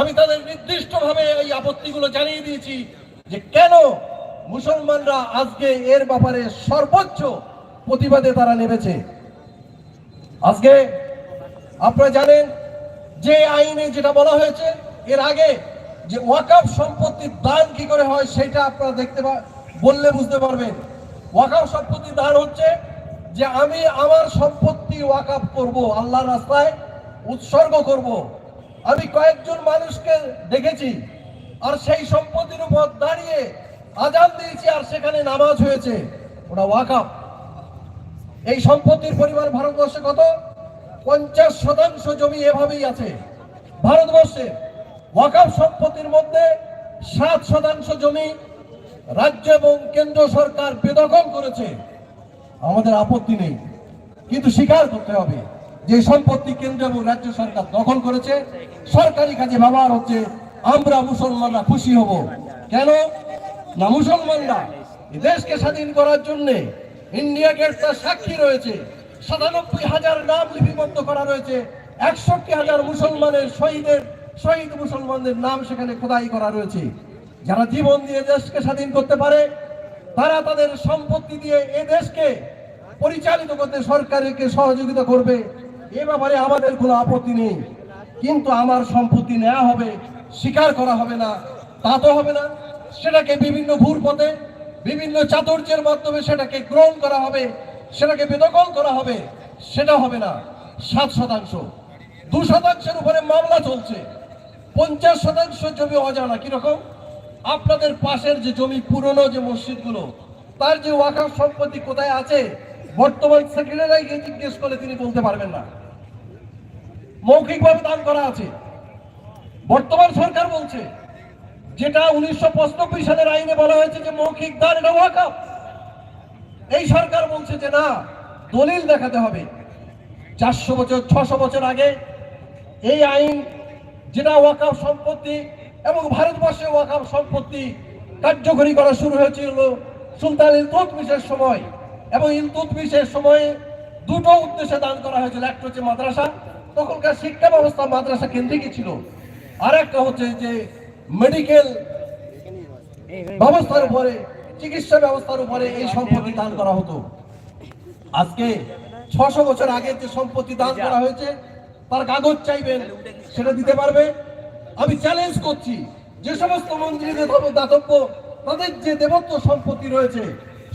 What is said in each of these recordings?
আমি তাদের নির্দিষ্টভাবে এই আপত্তিগুলো জানিয়ে দিয়েছি যে কেন মুসলমানরা আজকে এর ব্যাপারে সর্বোচ্চ প্রতিবাদে তারা নেমেছে। আজকে আপনারা জানেন যে আইনে যেটা বলা হয়েছে, এর আগে যে ওয়াকাফ সম্পত্তির দান কি করে হয় সেটা আপনারা দেখতে বললে বুঝতে পারবেন। ওয়াকাফ সম্পত্তির দান হচ্ছে যে আমি আমার সম্পত্তি ওয়াকাফ করব, আল্লাহর রাস্তায় উৎসর্গ করব। আমি কয়েকজন মানুষকে দেখেছি, আর সেই সম্পত্তির উপর দাঁড়িয়ে আজান দিয়েছি, আর সেখানে নামাজ হয়েছে। ওটা ওয়াকাফ। এই সম্পত্তির পরিমাণ ভারতবর্ষে কত? পঞ্চাশ শতাংশ জমি এভাবেই আছে। ভারতবর্ষে ওয়াকাফ সম্পত্তির মধ্যে সাত শতাংশ জমি রাজ্য এবং কেন্দ্র সরকার বেদখল করেছে। আমাদের আপত্তি নেই, কিন্তু স্বীকার করতে হবে। যে সম্পত্তি কেন্দ্র এবং রাজ্য সরকার দখল করেছে, সরকারি কাজে ব্যবহার হচ্ছে, আমরা মুসলমানরা খুশি হব। কেন? না, মুসলমানরা দেশকে স্বাধীন করার জন্য ইন্ডিয়া গেট তার সাক্ষী রয়েছে। সাতানব্বই হাজার নাম লিপিবদ্ধ করা রয়েছে। একষট্টি হাজার মুসলমানের শহীদের, শহীদ মুসলমানদের নাম সেখানে খোদাই করা রয়েছে। যারা জীবন দিয়ে দেশকে স্বাধীন করতে পারে, তারা তাদের সম্পত্তি দিয়ে এ দেশকে পরিচালিত করতে সরকারকে সহযোগিতা করবে। এ ব্যাপারে আমাদের কোনো আপত্তি নেই। কিন্তু আমার সম্পত্তি নেওয়া হবে, স্বীকার করা হবে না, তা তো হবে না। সেটাকে বিভিন্ন ভুর পথে বিভিন্ন চাতুর্যের মাধ্যমে সেটাকে গ্রহণ করা হবে, সেটাকে বেদখল করা হবে, সেটা হবে না। সাত শতাংশ। দু শতাংশের উপরে মামলা চলছে। পঞ্চাশ শতাংশ জমি অজানা, কীরকম? আপনাদের পাশের যে জমি, পুরনো যে মসজিদগুলো, তার যে ওয়াকাফ সম্পত্তি কোথায় আছে, বর্তমান সেক্রেটারি গিয়ে জিজ্ঞেস করলে তিনি বলতে পারবেন না। মৌখিকভাবে দান করা আছে। বর্তমান সরকার বলছে, যেটা উনিশশো পঁচানব্বই সালের আইনে বলা হয়েছে যে মৌখিক দান, এটা ওয়াকাফ। এই সরকার বলছে যে না, দলিল দেখাতে হবে। চারশো বছর, ছশো বছর আগে এই আইন যেটা ওয়াকাফ সম্পত্তি এবং ভারতবর্ষে ওয়াকাফ সম্পত্তি কার্যকরী করা শুরু হয়েছিল সুলতান ইলতুতমিশের সময়। এবং ইলতুতমিশের সময়ে দুটো উদ্দেশ্যে দান করা হয়েছিল। একটা হচ্ছে মাদ্রাসা তখনকার শিক্ষা ব্যবস্থা মাদ্রাসা কেন্দ্রিকই ছিল। আর একটা হচ্ছে যে মেডিকেল ব্যবস্থার উপরে, চিকিৎসা ব্যবস্থার উপরে এই সম্পত্তি দান করা হতো। আজকে ছশো বছর আগে যে সম্পত্তি দান করা হয়েছে, তার কাগজ চাইবেন, সেটা দিতে পারবে। আমি চ্যালেঞ্জ করছি, যে সমস্ত মন্দিরের ধর্ম দাতব্য, তাদের যে দেবত্ব সম্পত্তি রয়েছে,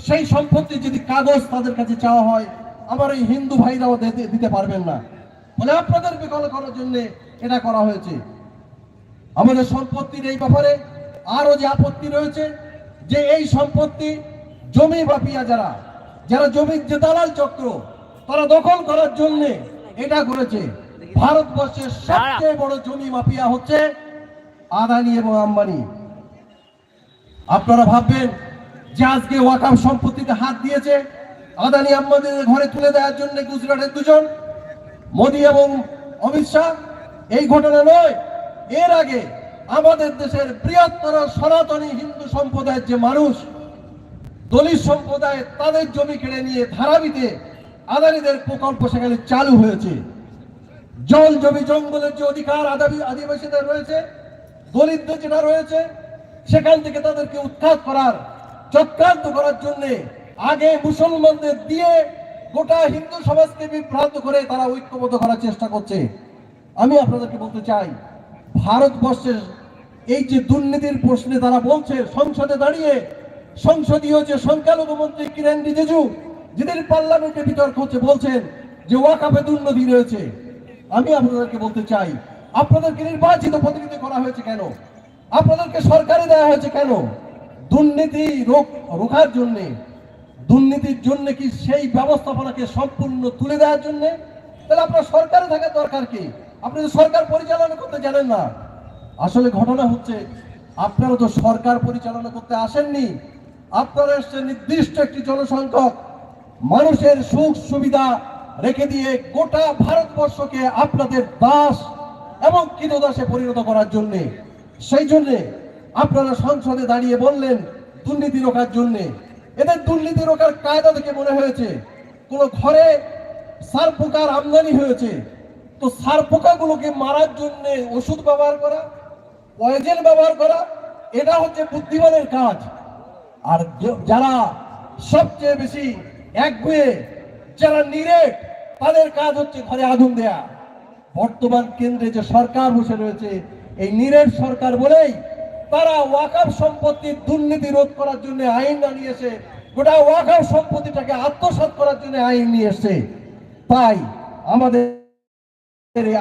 সেই সম্পত্তি যদি কাগজ তাদের কাছে চাওয়া হয়, আমার এই হিন্দু ভাইরাও দিতে পারবেন না। আপনাদের বিকল করার জন্য এটা করা হয়েছে। আমাদের সম্পত্তির এই ব্যাপারে আরও যে আপত্তি রয়েছে, যে এই সম্পত্তি জমি বাপিয়া যারা যারা জমির যে দালাল চক্র, তারা দখল করার জন্য এটা করেছে। ভারতবর্ষের সবচেয়ে বড় জমি মাফিয়া হচ্ছে আদানি এবং আম্বানি। আপনারা ভাববেন যে আজকে ওয়াকাফ সম্পত্তিতে হাত দিয়েছে আদানি আম্বানিদের ঘরে তুলে দেওয়ার জন্য গুজরাটের দুজন। মোদী এবং অমিত শাহ, এই ঘটনা নয়। এর আগে আমাদের দেশের বৃহত্তর সনাতনী হিন্দু সম্প্রদায়ের যে মানুষ, দলিত সম্প্রদায়, তাদের জমি কেড়ে নিয়ে ধারাবিতে আদানিদের প্রকল্প সেখানে চালু হয়েছে। জল জমি জঙ্গলের যে অধিকার আদিবাসীদের রয়েছে, দলিতদের যেটা রয়েছে, সেখান থেকে তাদেরকে উৎখাত করার, চক্রান্ত করার জন্য আগে মুসলমানদের দিয়ে গোটা হিন্দু সমাজকে বিভ্রান্ত করে তারা ঐক্যবদ্ধ করার চেষ্টা করছে। আমি আপনাদেরকে বলতে চাই, ভারতবর্ষের এই যে দুর্নীতির প্রশ্নে তারা বলছে, সংসদে দাঁড়িয়ে সংসদীয় যে সংখ্যালঘু মন্ত্রী কিরেন রিজিজু যেদিন পার্লামেন্টে বিতর্ক হচ্ছে, বলছেন যে ওয়াকাপে দুর্নীতি রয়েছে। আমি আপনাদেরকে বলতে চাই, আপনাদেরকে নির্বাচিত প্রতিনিধি করা হয়েছে কেন? আপনাদেরকে সরকারে দেওয়া হয়েছে কেন? দুর্নীতি রোগ রোখার জন্য দুর্নীতির জন্য কি সেই ব্যবস্থাপনাকে সম্পূর্ণ তুলে দেওয়ার জন্য? তাহলে আপনার সরকারে থাকার দরকার কি? আপনি তো সরকার পরিচালনা করতে জানেন না। আসলে ঘটনা হচ্ছে, আপনারা তো সরকার পরিচালনা করতে আসেননি। আপনারা এসছেন নির্দিষ্ট একটি জনসংখ্যক মানুষের সুখ সুবিধা রেখে দিয়ে গোটা ভারতবর্ষকে আপনাদের দাস এবং কৃতদাসে পরিণত করার জন্য। সেই জন্যে আপনারা সংসদে দাঁড়িয়ে বললেন, দুর্নীতি রোখার জন্য। এদের দুর্নীতি রোখার কায়দা থেকে মনে হয়েছে। কোন ঘরে সার পোকার আমদানি হয়েছে। তো সার পোকাগুলোকে মারার জন্য ওষুধ ব্যবহার করা পয়জেন ব্যবহার করা, এটা হচ্ছে বুদ্ধিমানের কাজ। আর যারা সবচেয়ে বেশি একগুয়ে যারা নিরেট, তাদের কাজ হচ্ছে ঘরে আগুন দেয়া। বর্তমান কেন্দ্রে যে সরকার বসে রয়েছে, এই নিরেট সরকার বলেই তারা ওয়াকাফ সম্পত্তির দুর্নীতি রোধ করার জন্য আইন আনিয়েছে গোটা ওয়াকাফ সম্পত্তিটাকে আত্মসাৎ করার জন্য আইন নিয়ে তাই আমাদের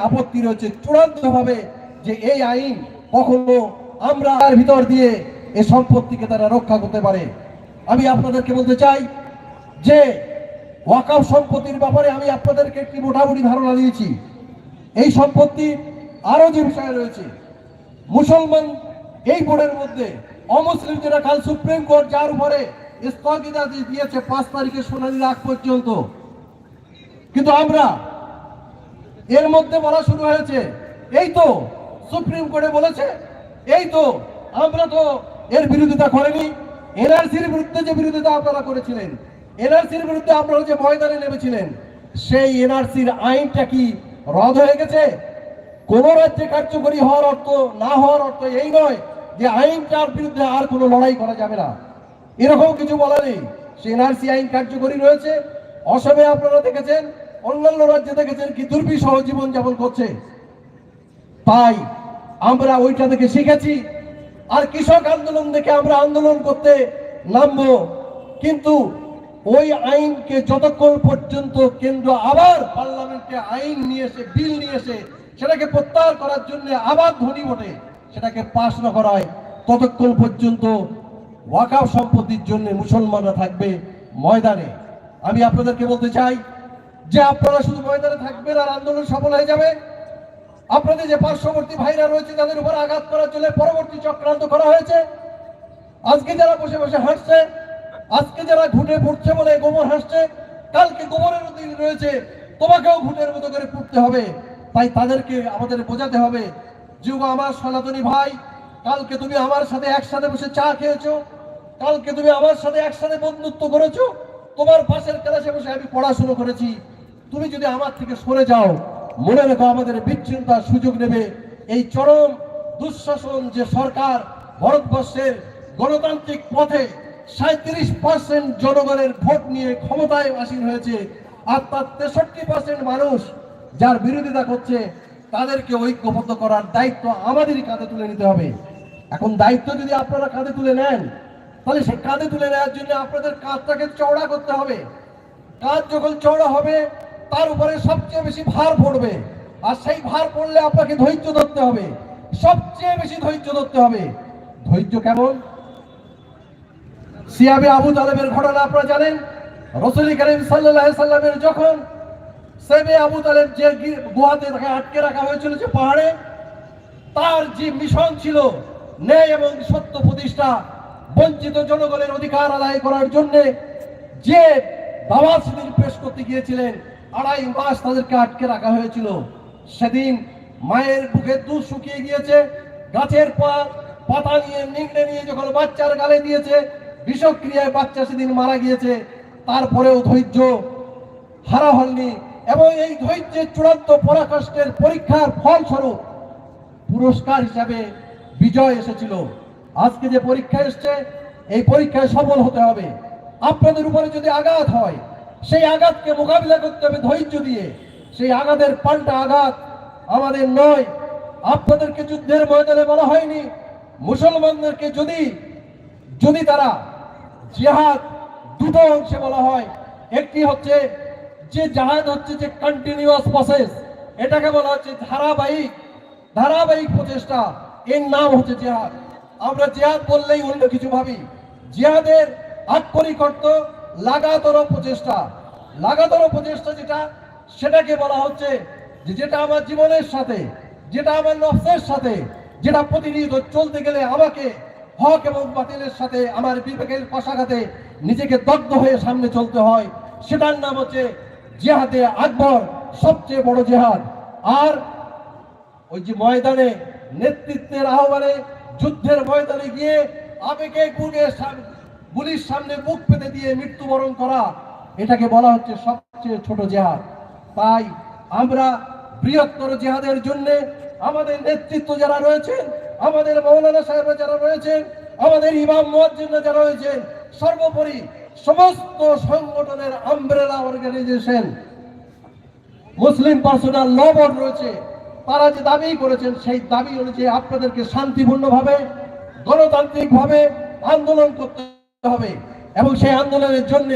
আপত্তি রয়েছে চূড়ান্ত ভাবে যে এই আইন কখনো আমরা তার ভিতর দিয়ে এই সম্পত্তিকে তারা রক্ষা করতে পারে। আমি আপনাদেরকে বলতে চাই যে ওয়াকাফ সম্পত্তির ব্যাপারে আমি আপনাদেরকে একটি মোটামুটি ধারণা দিয়েছি। এই সম্পত্তি আরও যে বিষয় রয়েছে, মুসলমান এই বোর্ডের মধ্যে অমুসলিম যেটা কাল সুপ্রিম কোর্ট যার উপরে স্থগিতাদেশ দিয়েছে, পাঁচ তারিখে শুনানির আগ পর্যন্ত। কিন্তু আমরা এর মধ্যে বলা শুরু হয়েছে, এই তো সুপ্রিম কোর্টে বলেছে, এই তো আমরা তো এর বিরোধিতা করেনি। এনআরসির বিরুদ্ধে যে বিরোধিতা আপনারা করেছিলেন, এনআরসির বিরুদ্ধে আপনারা যে ময়দানে নেমেছিলেন, সেই এনআরসির আইনটা কি রদ হয়ে গেছে? কোন রাজ্যে কার্যকরী হওয়ার অর্থ, না হওয়ার অর্থ এই নয় যে আইনটার বিরুদ্ধে আর কোনো লড়াই করা যাবে না। এরকম কিছু বলা নেই। এনআরসি আইন কার্যকরী রয়েছে। অসমে আপনারা দেখেছেন, অন্যান্য রাজ্যে দেখেছেন কি দুর্বিষহ জীবন যাপন করছে। তাই আমরা ওইটা থেকে শিখেছি। আর কৃষক আন্দোলন দেখে আমরা আন্দোলন করতে নামবো। কিন্তু ওই আইনকে যতক্ষণ পর্যন্ত কেন্দ্র আবার পার্লামেন্টে আইন নিয়ে এসে, বিল নিয়ে এসে সেটাকে প্রত্যাহার করার জন্য আবার ধনী ওঠে সেটাকে পাশ না করায় ততক্ষণ পর্যন্ত ওয়াকাফ সম্পত্তির জন্য মুসলমানরা থাকবে ময়দানে। আমি আপনাদেরকে বলতে চাই যে আপনারা শুধু ময়দানে থাকবেন আর আন্দোলন সফল হয়ে যাবে। আপনাদের যে পার্শ্ববর্তী ভাইরা রয়েছে, তাদের উপর আঘাত করার জন্য পরবর্তী চক্রান্ত করা হয়েছে। আজকে যারা বসে বসে হাসছে, আজকে যারা ঘুটে পড়ছে বলে গোবর হাসছে, কালকে গোবরের দিন রয়েছে, তোমাকেও ঘুটের মতো করে পড়তে হবে। তাই তাদেরকে আমাদের বোঝাতে হবে যে ও আমার সনাতনী ভাই, কালকে তুমি আমার সাথে একসাথে বসে চা খেয়েছো, কালকে তুমি আমার সাথে একসাথে বন্ধুত্ব করেছ, তোমার পাশের ক্লাসে বসে আমি পড়াশুনো করেছি। তুমি যদি আমার থেকে সরে যাও, মনে রেখো আমাদের বিচ্ছিন্নতার সুযোগ নেবে। এই চরম দুঃশাসন যে সরকার ভারতবর্ষের গণতান্ত্রিক পথে সাঁত্রিশ পার্সেন্ট জনগণের ভোট নিয়ে ক্ষমতায় আসীন হয়েছে, আর তার তেষট্টি পার্সেন্ট মানুষ যার বিরোধিতা করছে, তাদেরকে ঐক্যবদ্ধ করার দায়িত্ব আমাদেরই কাঁধে তুলে নিতে হবে। এখন দায়িত্ব যদি আপনারা কাঁধে তুলে নেন, তাহলে সেই কাঁধে তুলে নেওয়ার জন্য আপনাদের কাজটাকে চওড়া করতে হবে। কাজ যখন চওড়া হবে, তার উপরে সবচেয়ে বেশি ভার পড়বে। আর সেই ভার পড়লে আপনাকে ধৈর্য ধরতে হবে। সবচেয়ে বেশি ধৈর্য ধরতে হবে। ধৈর্য কেমন? সিয়াবে আবু তালেবের ঘটনা আপনারা জানেন। রসুল করিম সাল্লাহ সাল্লামের যখন সেবে আবু তালেব যে গুহাতে তাকে আটকে রাখা হয়েছিল যে পাহাড়ে, তার যে মিশন ছিল, ন্যায় এবং সত্য প্রতিষ্ঠা, বঞ্চিত জনগণের অধিকার আদায় করার জন্য যে দাওয়াত সেদিন পেশ করতে গিয়েছিলেন, আড়াই মাস তাদেরকে আটকে রাখা হয়েছিল। সেদিন মায়ের বুকে দুধ শুকিয়ে গিয়েছে, গাছের পা পাতা নিয়ে নিংড়ে নিয়ে যখন বাচ্চার গালে দিয়েছে, বিষক্রিয়ায় বাচ্চা সেদিন মারা গিয়েছে। তারপরেও ধৈর্য হারা হননি এবং এই ধৈর্যের চূড়ান্ত পরাকাষ্টের পরীক্ষার ফলস্বরূপ পুরস্কার হিসাবে বিজয় এসেছিল। আজকে যে পরীক্ষা এসছে, এই পরীক্ষায় সফল হতে হবে। আপনাদের উপরে যদি আঘাত হয়, সেই আঘাতকে মোকাবিলা করতে হবে ধৈর্য দিয়ে। সেই আঘাতের পাল্টা আঘাত আমাদের নয়। আপনাদেরকে যুদ্ধের ময়দানে বলা হয়নি। মুসলমানদেরকে যদি যদি তারা জিহাদ দুটো অংশে বলা হয়, একটি হচ্ছে যে জাহাজ হচ্ছে যে কন্টিনিউয়াস প্রসেস এটাকে বলা হচ্ছে ধারাবাহিক ধারাবাহিক প্রচেষ্টা। এর নাম হচ্ছে জিহাদ। আমরা জেহাদ বললেই অন্য কিছু ভাবি। জেহাদের আক্ষরিক অর্থ লাগাতর প্রচেষ্টা। লাগাতর প্রচেষ্টা যেটা, সেটাকে বলা হচ্ছে যে যেটা আমার জীবনের সাথে, যেটা আমার নফসের সাথে, যেটা প্রতিনিয়ত চলতে গেলে আমাকে হক এবং বাতিলের সাথে, আমার বিবেকের কষাঘাতে নিজেকে দগ্ধ হয়ে সামনে চলতে হয়, সেটার নাম হচ্ছে জেহাদে আকবর সবচেয়ে বড় জেহাদ। আর ওই যে ময়দানে নেতৃত্বের আহ্বানে যুদ্ধের ময়দানে গিয়ে আবেগে গুণে গুলির সামনে মুখ পেতে দিয়ে মৃত্যুবরণ করা, এটাকে বলা হচ্ছে সবচেয়ে ছোট জেহাদ। তাই আমরা বৃহত্তর জেহাদের জন্য আমাদের নেতৃত্ব যারা রয়েছেন, আমাদের মৌলানা সাহেবরা যারা রয়েছেন, আমাদের ইমাম মুয়াজ্জিনরা যারা রয়েছেন, সর্বোপরি সমস্ত সংগঠনের umbrella organisation Muslim personal law board রয়েছে, তারা যে দাবি করেছেন, সেই দাবি অনুযায়ী আপনাদেরকে শান্তিপূর্ণভাবে, গণতান্ত্রিকভাবে আন্দোলন করতে হবে। এবং সেই আন্দোলনের জন্য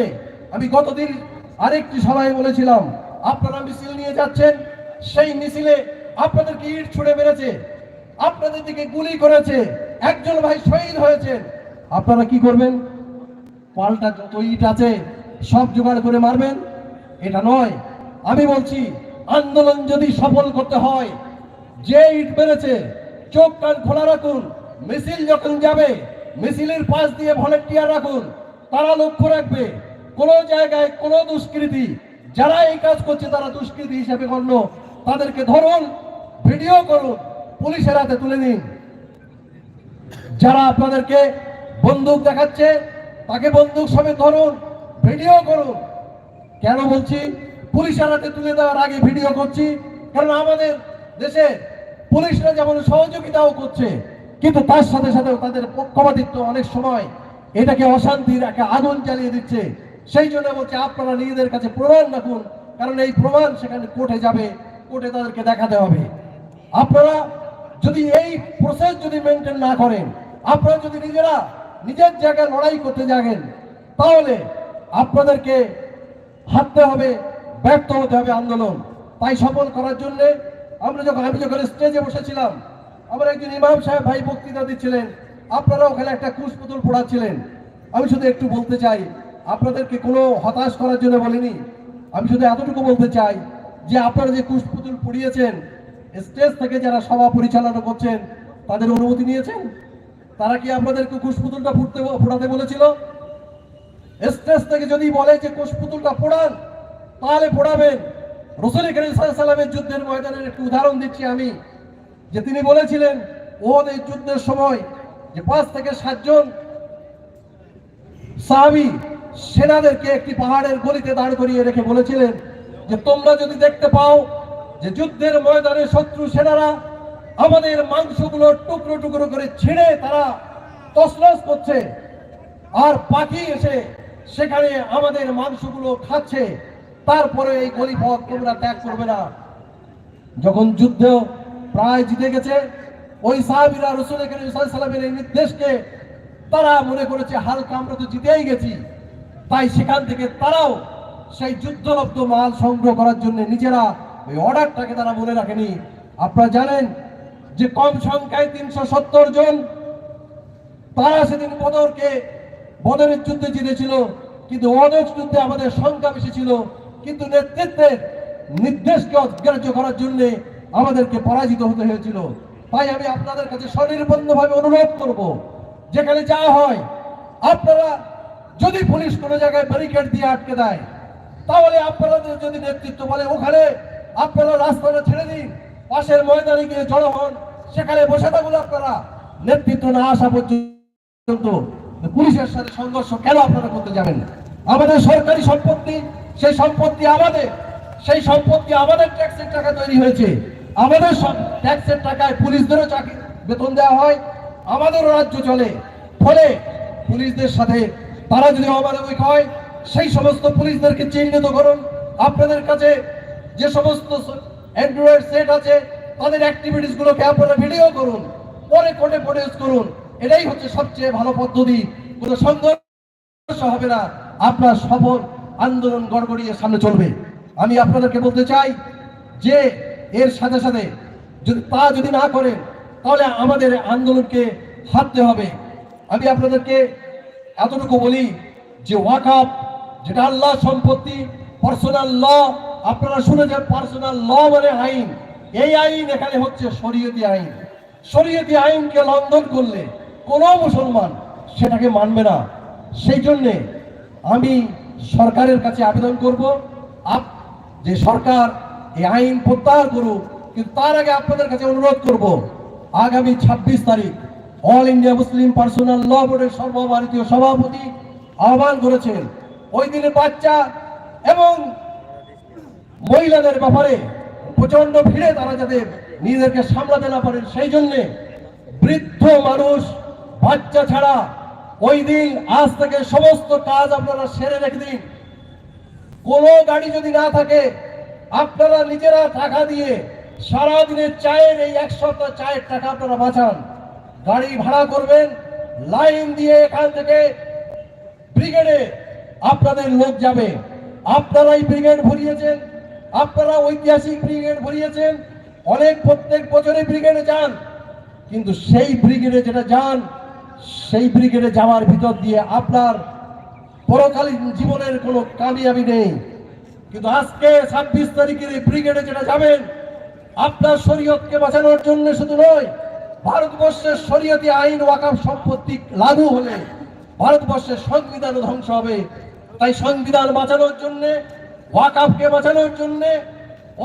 আমি গতদিন আরেকটি সভায় বলেছিলাম, আপনারা মিছিল নিয়ে যাচ্ছেন, সেই মিছিলে আপনাদেরকে ইট ছুড়ে মেরেছে, আপনাদের দিকে গুলি করেছে, একজন ভাই শহীদ হয়েছেন। আপনারা কি করবেন? পাল্টা যত ইট আছে, সব জোগাড় করে মারবেন। এটা নয়। আমি বলছি, আন্দোলন যদি সফল করতে হয়, যে ইট মেরেছে, চোখ কান খোলা রাখুন। মিছিল যখন যাবে, মিছিলের পাশ দিয়ে ভলেন্টিয়ার রাখুন। তারা লক্ষ্য রাখবে, কোন জায়গায় কোন দুষ্কৃতি, যারা এই কাজ করছে তারা দুষ্কৃতি হিসেবে গণ্য। তাদেরকে ধরুন, ভিডিও করুন, পুলিশের হাতে তুলে নিন। যারা আপনাদেরকে বন্দুক দেখাচ্ছে তাকে বন্দুক সমেত ধরুন, ভিডিও করুন। কেন বলছি? পুলিশের হাতে তুলে দেওয়ার আগে ভিডিও করছি। কারণ আমাদের দেশে পুলিশরা যেমন সহযোগিতাও করছে, কিন্তু তার সাথে সাথে তাদের পক্ষপাতিত্ব অনেক সময় এটাকে অশান্তির একটা আগুন জ্বালিয়ে দিচ্ছে। সেই জন্য বলছে, আপনারা নিজেদের কাছে প্রমাণ রাখুন, কারণ এই প্রমাণ সেখানে কোর্টে যাবে, কোর্টে তাদেরকে দেখাতে হবে। আপনারা যদি এই প্রসেস যদি মেনটেন না করেন, আপনারা যদি নিজেরা নিজের জায়গায় লড়াই করতে জাগেন তাহলে আপনাদেরকে হাঁটতে হবে, ব্যর্থ হতে হবে আন্দোলন। তাই সফল করার জন্য আমরা যখন আমি যখন স্টেজে বসেছিলাম, আমার একজন ইমাম সাহেব ভাই বক্তৃতা দিচ্ছিলেন আপনারা ওখানে একটা কুশ পুতুল পড়াচ্ছিলেন। আমি শুধু একটু বলতে চাই, আপনাদেরকে কোনো হতাশ করার জন্য বলিনি, আমি শুধু এতটুকু বলতে চাই যে আপনারা যে কুশ পুতুল পড়িয়েছেন, স্টেজ থেকে যারা সভা পরিচালনা করছেন, তাদের অনুমতি নিয়েছেন? তারা কি আপনাদেরকে কুশ পুতুলটা ফুটতে ফোটাতে বলেছিল? স্টেজ থেকে যদি বলে যে কুশ পুতুলটা পোড়ান তাহলে পোড়াবেন রসুল সাল্লামের যুদ্ধের ময়দানের একটি উদাহরণ দিচ্ছি আমি, যে তিনি বলেছিলেন এই যুদ্ধের সময় যে পাঁচ থেকে সাতজন সাহাবি সেনাদেরকে একটি পাহাড়ের গলিতে দাঁড় করিয়ে রেখে বলেছিলেন যে, তোমরা যদি দেখতে পাও যে যুদ্ধের ময়দানে শত্রু সেনারা আমাদের মাংসগুলো টুকরো টুকরো করে ছিঁড়ে তারা তসলস করছে। আর পাখি এসে সেখানে আমাদের মাংসগুলো খাচ্ছে। তারপরে এই গলিপথ তোমরা ত্যাগ করবে না। যখন যুদ্ধ প্রায় জিতে গেছে, ওই সাহাবিরা রসুল সাল্লামের এই নির্দেশকে তারা মনে করেছে, হালকা আমরা তো জিতেই গেছি। তাই সেখান থেকে তারাও সেই যুদ্ধলব্ধ মাল সংগ্রহ করার জন্য নিজেরা ওই অর্ডারটাকে তারা মনে রাখেনি। আপনারা জানেন যে কম সংখ্যায় তিনশো সত্তর জন, তারা সেদিন বদরকে, বদরের যুদ্ধে জিতেছিল। কিন্তু অনেক যুদ্ধে আমাদের সংখ্যা বেশি ছিল। কিন্তু নেতৃত্বের নির্দেশকে অগ্রাহ্য করার জন্য আমাদেরকে পরাজিত হতে হয়েছিল। তাই আমি আপনাদের কাছে স্বনির্বন্ধভাবে অনুরোধ করব, যেখানে যা হয়, আপনারা যদি পুলিশ কোনো জায়গায় ব্যারিকেড দিয়ে আটকে দেয়, তাহলে আপনাদের যদি নেতৃত্ব বলে, ওখানে আপনারা রাস্তাটা ছেড়ে দিন, পাশের ময়দানে গিয়ে জড়ো হন। সেখানে বসে থাকুন আপনারা নেতৃত্ব না আসা পর্যন্ত পুলিশের সাথে সংঘর্ষ কেন আপনারা করতে যাবেন? আমাদের সরকারি সম্পত্তি, সেই সম্পত্তি আমাদের, সেই সম্পত্তি আমাদের ট্যাক্সের টাকা তৈরি হয়েছে। আমাদের ট্যাক্সের টাকায় পুলিশদেরও চাকরি, বেতন দেওয়া হয়, আমাদেরও রাজ্য চলে। ফলে পুলিশদের সাথে তারা যদি অমানবিক হয়, সেই সমস্ত পুলিশদেরকে চিহ্নিত করুন। আপনাদের কাছে যে সমস্ত অ্যান্ড্রয়েড সেট আছে তাদের অ্যাক্টিভিটিস গুলোকে আপনারা ভিডিও করুন, পরে কোর্টে প্রডিউস করুন। এটাই হচ্ছে সবচেয়ে ভালো পদ্ধতি। কোনো সংঘর্ষ হবে না। আপনার সফল আন্দোলন গড়গড়িয়ে সামনে চলবে। আমি আপনাদেরকে বলতে চাই যে, এর সাথে সাথে যদি তা যদি না করেন, তাহলে আমাদের আন্দোলনকে হারতে হবে। আমি আপনাদেরকে এতটুকু বলি যে ওয়াকআপ যেটা আল্লাহ সম্পত্তি পার্সোনাল ল আপনারা শুনেছেন পার্সোনাল ল মানে আইন। এই আইন এখানে হচ্ছে শরীয়তি আইন। শরীয়তি আইনকে লঙ্ঘন করলে কোনো মুসলমান সেটাকে মানবে না। সেই জন্যে আমি সরকারের কাছে আবেদন করব, আপ যে সরকার এই আইন প্রত্যাহার করুক, কিন্তু তার আগে আপনাদের কাছে অনুরোধ করব, আগামী ২৬ তারিখ All India Muslim personal law বোর্ডের সর্বভারতীয় সভাপতি আহ্বান করেছেন, ওই দিনে বাচ্চা এবং মহিলাদের ব্যাপারে প্রচণ্ড ভিড়ে তারা যাতে নিজেদেরকে সামলাতে না পারেন, সেই জন্যে বৃদ্ধ মানুষ, বাচ্চা ছাড়া ওই দিন আজ থেকে সমস্ত কাজ আপনারা সেরে রেখে দিন। কোনো গাড়ি যদি না থাকে, আপনারা নিজেরা টাকা দিয়ে সারাদিনের চায়ের এই এক সপ্তাহ চায়ের টাকা আপনারা বাঁচান। গাড়ি ভাড়া করবেন, লাইন দিয়ে এখান থেকে ব্রিগেডে আপনাদের লোক যাবে। আপনারাই ব্রিগেড ভরিয়েছেন আপনারা ঐতিহাসিক ব্রিগেড ভরিয়েছেন, অনেক প্রত্যেক বছরে ব্রিগেডে যান, কিন্তু সেই ব্রিগেডে যেটা যান, সেই ব্রিগেডে যাওয়ার ভিতর দিয়ে আপনার পরকালীন জীবনের কোনো কামিয়াবি নেই। কিন্তু আজকে ছাব্বিশ তারিখের এই ব্রিগেডে যেটা যাবেন, আপনার শরীয়তকে বাঁচানোর জন্য শুধু নয়, ভারতবর্ষের শরীয়তি আইন ওয়াকাফ সম্পত্তি লাগু হলে ভারতবর্ষের সংবিধান ধ্বংস হবে। তাই সংবিধান বাঁচানোর জন্য ওয়াকাফকে বাঁচানোর জন্য,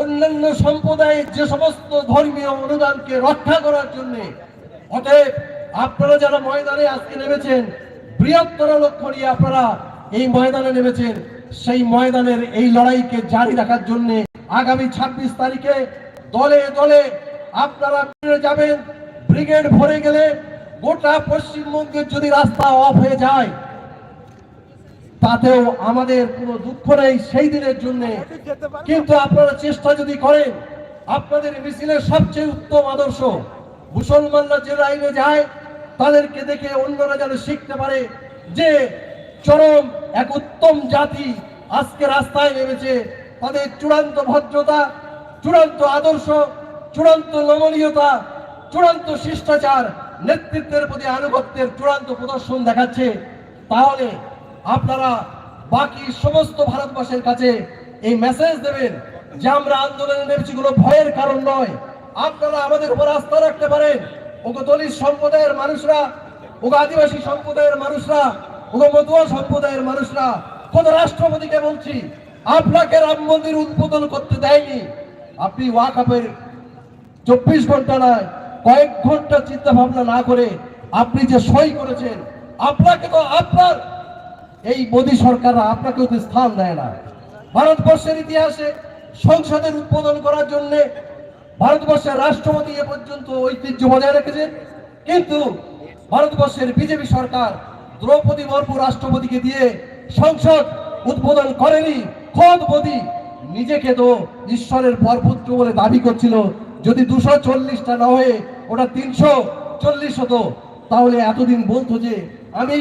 অন্যান্য সম্প্রদায়ের যে সমস্ত ধর্মীয় অনুদানকে রক্ষা করার জন্য, অতএব আপনারা যারা ময়দানে আজকে নেমেছেন, বৃহত্তর লক্ষ্য নিয়ে আপনারা এই ময়দানে নেমেছেন। সেই ময়দানের এই লড়াইকে জারি রাখার জন্য আগামী ছাব্বিশ তারিখে দলে দলে আপনারা যাবেন। ব্রিগেড ভরে গেলে গোটা পশ্চিমবঙ্গের যদি রাস্তা অফ হয়ে যায় তাতেও আমাদের কোনো দুঃখ নেই সেই দিনের জন্য। কিন্তু আপনারা চেষ্টা যদি করেন, আপনাদের মিছিলের সবচেয়ে উত্তম আদর্শ, মুসলমানরা যে লাইনে যায়, তাদেরকে দেখে অন্যরা যেন শিখতে পারে যে চরম এক উত্তম জাতি আজকে রাস্তায় নেমেছে। তাদের চূড়ান্ত ভদ্রতা, চূড়ান্ত আদর্শ, চূড়ান্ত নমনীয়তা, চূড়ান্ত শিষ্টাচার, নেতৃত্বের প্রতি আনুগত্যের চূড়ান্ত প্রদর্শন দেখাচ্ছে। তাহলে আপনারা বাকি সমস্ত ভারতবর্ষের কাছে এই মেসেজ দেবেন যে আমরা আন্দোলনে নেমেছি কোনো ভয়ের কারণ নয়। আপনারা আমাদের উপর আস্থা রাখতে পারেন। ওগো দলিত সম্প্রদায়ের মানুষরা, ওগো আদিবাসী সম্প্রদায়ের মানুষরা, ওগো মতুয়া সম্প্রদায়ের মানুষরা, কোন রাষ্ট্রপতিকে বলছি, আপনাকে রাম মন্দির উদ্বোধন করতে দেয়নি। আপনি ওয়াকাপের চব্বিশ ঘণ্টা নয়, কয়েক ঘণ্টা চিন্তা ভাবনা না করে আপনি যে সই করেছেন, আপনাকে তো আপনার এই মোদী সরকাররা আপনাকেও তো স্থান দেয় না। ভারতবর্ষের ইতিহাসে সংসদের উদ্বোধন করার জন্য ভারতবর্ষের রাষ্ট্রপতি এ পর্যন্ত ঐতিহ্য বজায় রেখেছে। কিন্তু ভারতবর্ষের বিজেপি সরকার দ্রৌপদী মুর্মু রাষ্ট্রপতিকে দিয়ে সংসদ উদ্বোধন করেনি। খোদ মোদী নিজেকে তো ঈশ্বরের বরপুত্র বলে দাবি করছিল। যদি দুশো চল্লিশটা না হয়ে ওটা তিনশো চল্লিশ হতো তাহলে এতদিন বলতো যে আমি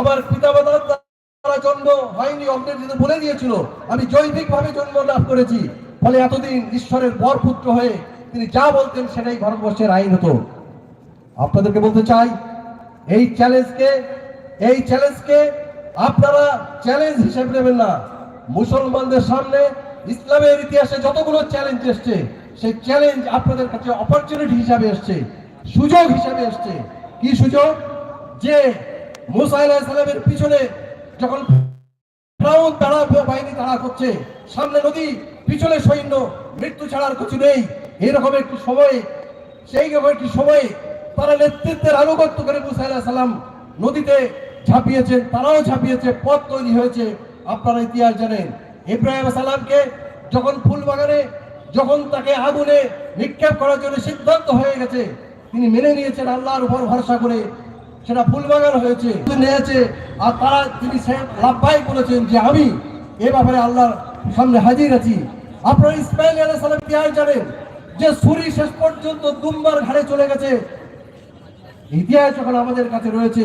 আমার পিতামাতার জন্ম হয়নি অগ্নিজিতে বলে দিয়েছিল। আমি জৈবিক ভাবে জন্ম লাভ করেছি। ফলে এতদিন ঈশ্বরের বরপুত্র হয়ে তিনি যা বলতেন সেটাই ভারতবর্ষের আইন হতো। আপনাদেরকে বলতে চাই, এই চ্যালেঞ্জকে এই চ্যালেঞ্জকে আপনারা চ্যালেঞ্জ হিসেবে নেবেন না। মুসলমানদের সামনে ইসলামের ইতিহাসে যতগুলো চ্যালেঞ্জ এসছে, সেই চ্যালেঞ্জ আপনাদের কাছে অপরচুনিটি হিসাবে এসছে, সুযোগ হিসাবে এসছে। কি সুযোগ? যে মুসা পিছনে যখন ফ্রাউন তারা বাহিনী তারা করছে, সামনে নদী, পিছনে সৈন্য, মৃত্যু ছাড়ার কিছু নেই। এরকম একটি সময়, সেই রকম একটি সময়ে তারা নেতৃত্বের আনুগত্য করে মুসা সালাম নদীতে ঝাঁপিয়েছেন, তারাও ঝাঁপিয়েছে, পথ তৈরি হয়েছে। আপনারা ইতিহাস জানেন, ইব্রাহিম সালামকে যখন ফুল বাগানে যখন তাকে আগুনে নিক্ষেপ করার জন্য সিদ্ধান্ত হয়ে গেছে, তিনি মেনে নিয়েছেন আল্লাহর উপর ভরসা করে সেটা ফুলবাগান হয়েছে নিয়েছে। আর তারা তিনি লাভবাই বলেছেন যে আমি এ ব্যাপারে আল্লাহর সামনে হাজির আছি। আপনারা ইসমাইল আলাহ সালাম ইতিহাস জানেন যে ছুরি শেষ পর্যন্ত দুম্বার ঘাড়ে চলে গেছে। ইতিহাস যখন আমাদের কাছে রয়েছে,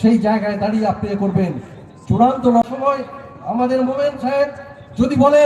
সেই জায়গায় দাঁড়িয়ে আপনি করবেন। চূড়ান্ত সময় আমাদের মোমেন সাহেব যদি বলে